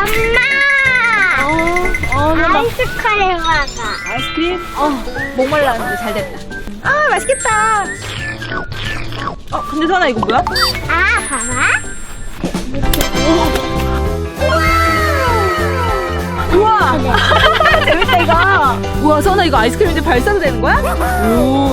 엄마! 어, 나 아이스크림 먹어. 아이스크림? 어, 목말랐는데 잘 됐다. 아, 맛있겠다. 어, 근데 선아 이거 뭐야? 아, 봐봐. 우와! 재밌다, 이거. 우와, 선아 이거 아이스크림 이제 발사도 되는 거야? 오,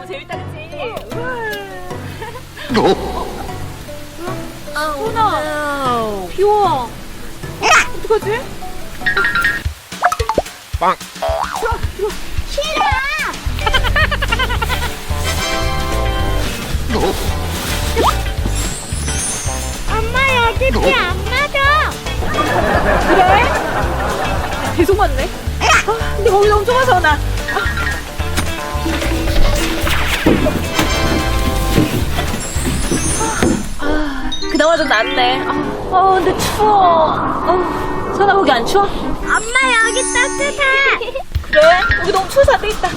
너무 재밌다, 그치? 아, 훈아. 비와. 어떡하지? 빵. 싫어! 엄마, 여기 비안 맞아. 그래? 계속 맞네. 아, 근데 거기 너무 좁아서 나. 아, 그나마 좀 낫네. 아, 아, 근데 추워. 아, 선아 거기 안 추워? 엄마, 여기 따뜻해. 그래? 여기 너무 추워서 안 되겠다.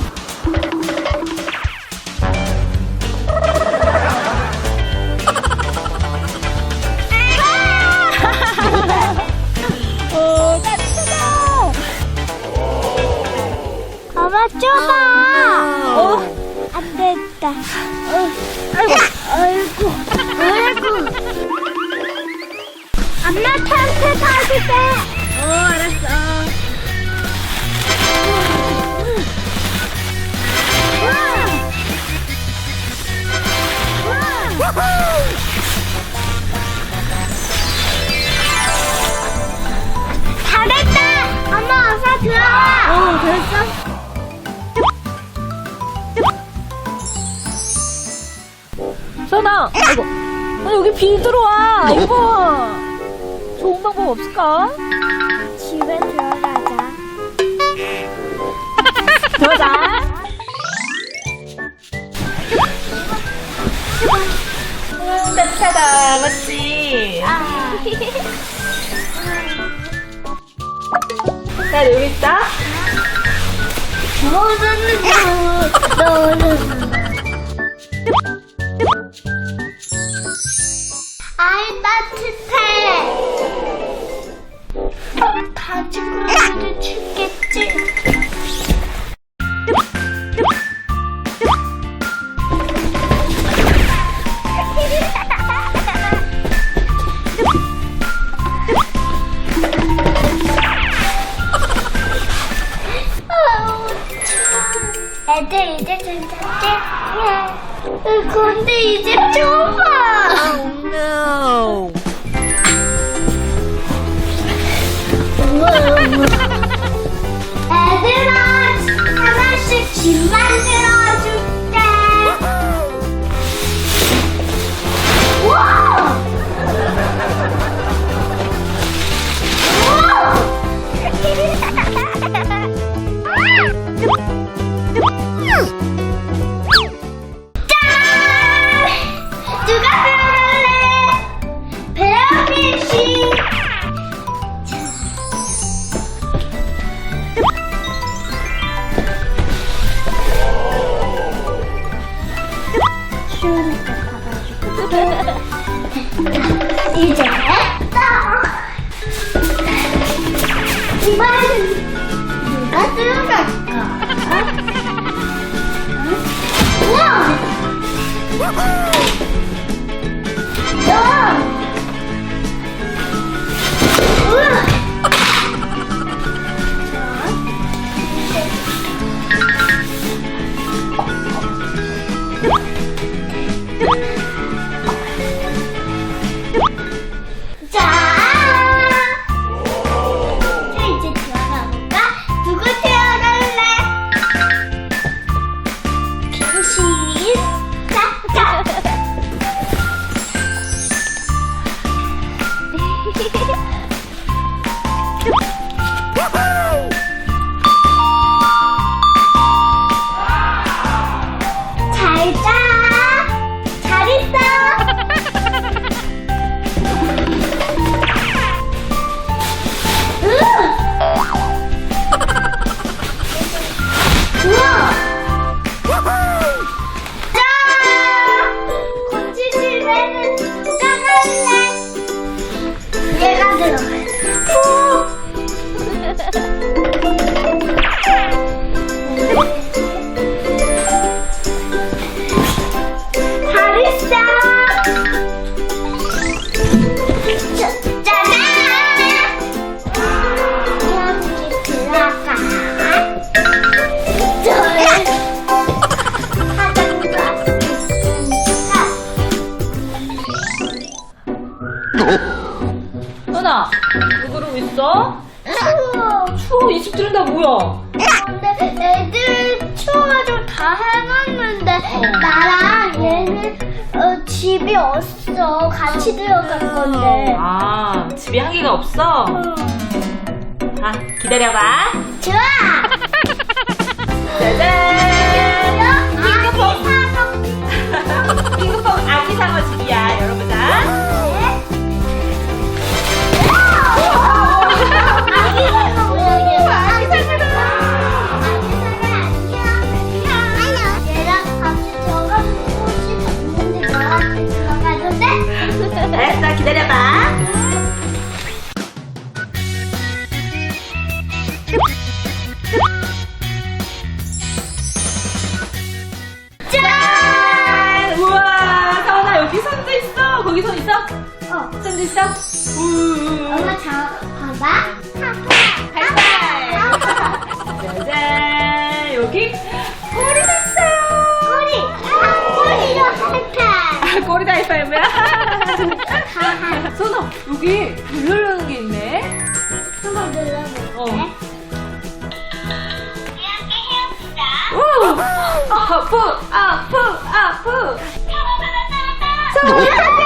텐트 타줄게. 어, 알았어. 잘했다. 엄마 어서 들어와. 어, 됐어. 선아, 아이고. 아, 여기 비 들어와. 이거. 좋은 방법 없을까? 집에 들어가자. 들어가. 음, 따뜻하다. 맞지? 아. 자, 여기 있다. 너는 너는 근데 이제 좁아. 나랑 얘는 어, 집이 없어. 같이 들어갈 건데. 아, 집에 한 개가 없어? 아, 기다려봐. 좋아. 짜잔! 빙고퐁. 핑크퐁 아기 상어 집이야. 열어보 거기 손 있어? 어. 손도 있어? 우. 엄마 자, 봐봐. 하이파이브. 짜잔! 여기 꼬리도 있어요. 꼬리. 아, 꼬리로 할까? 아, 꼬리도 하이파이브야? 선아, 여기 불 누르는 게 있네. 한번 눌러볼게. 어. 오! 아프, 아프, 아프. 아빠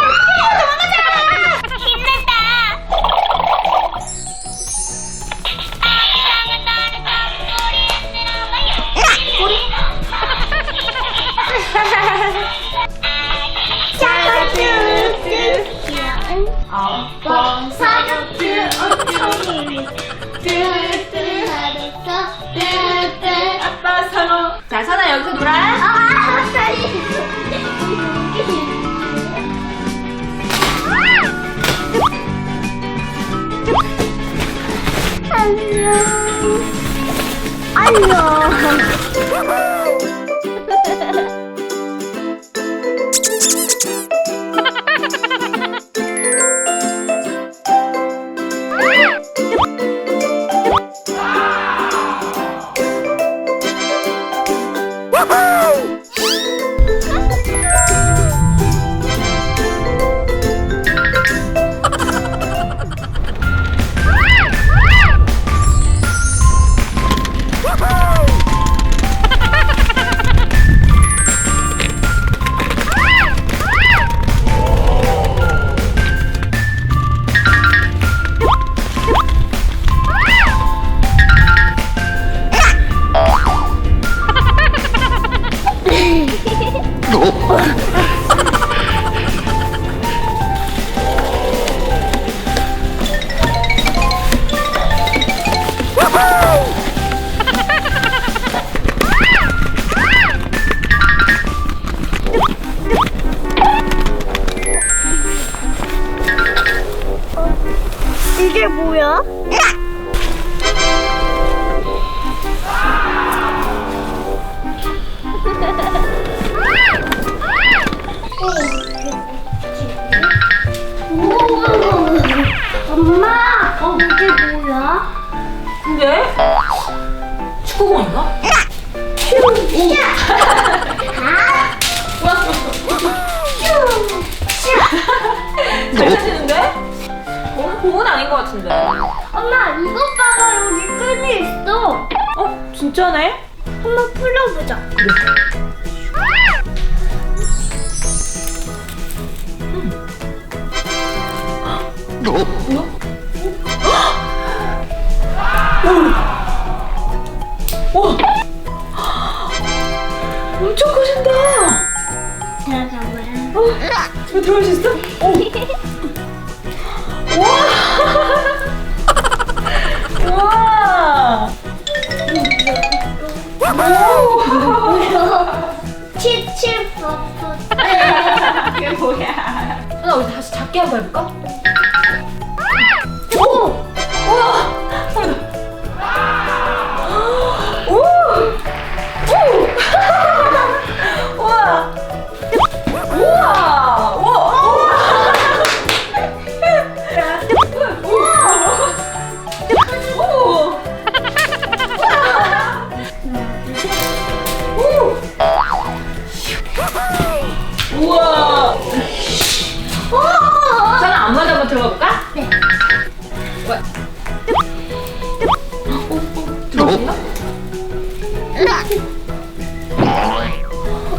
자, 선아 여기서 놀아. 아 다리 안녕. 안녕 이 근데 축구공인가? 어, 같은데. 엄마, 이것 봐봐 여기 끈이 있어. 어, 진짜네? 한번 풀어보자. 와! 어, 저 들어갈 수 있어? 오! 와! 와! 칠칠퍼프. 그게 뭐야? 나 우리 다시 작게 한번 해볼까? 아무거나 한번 들어볼까? 네. 와.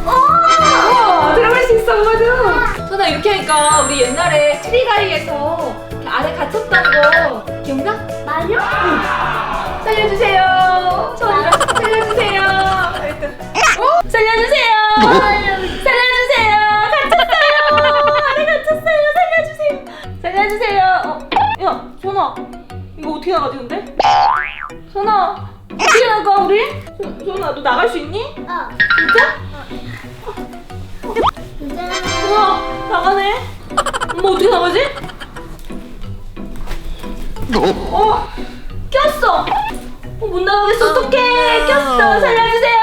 어, 어, 어? 우리 옛날에 트리가이에서 아래 갇혔던 거 기억나? 말려? 살려주세요. 소나. 어, 어떻게 나가지? 어, 어 꼈어! 어, 못 나가겠어. 어떡해. 꼈어. 살려주세요.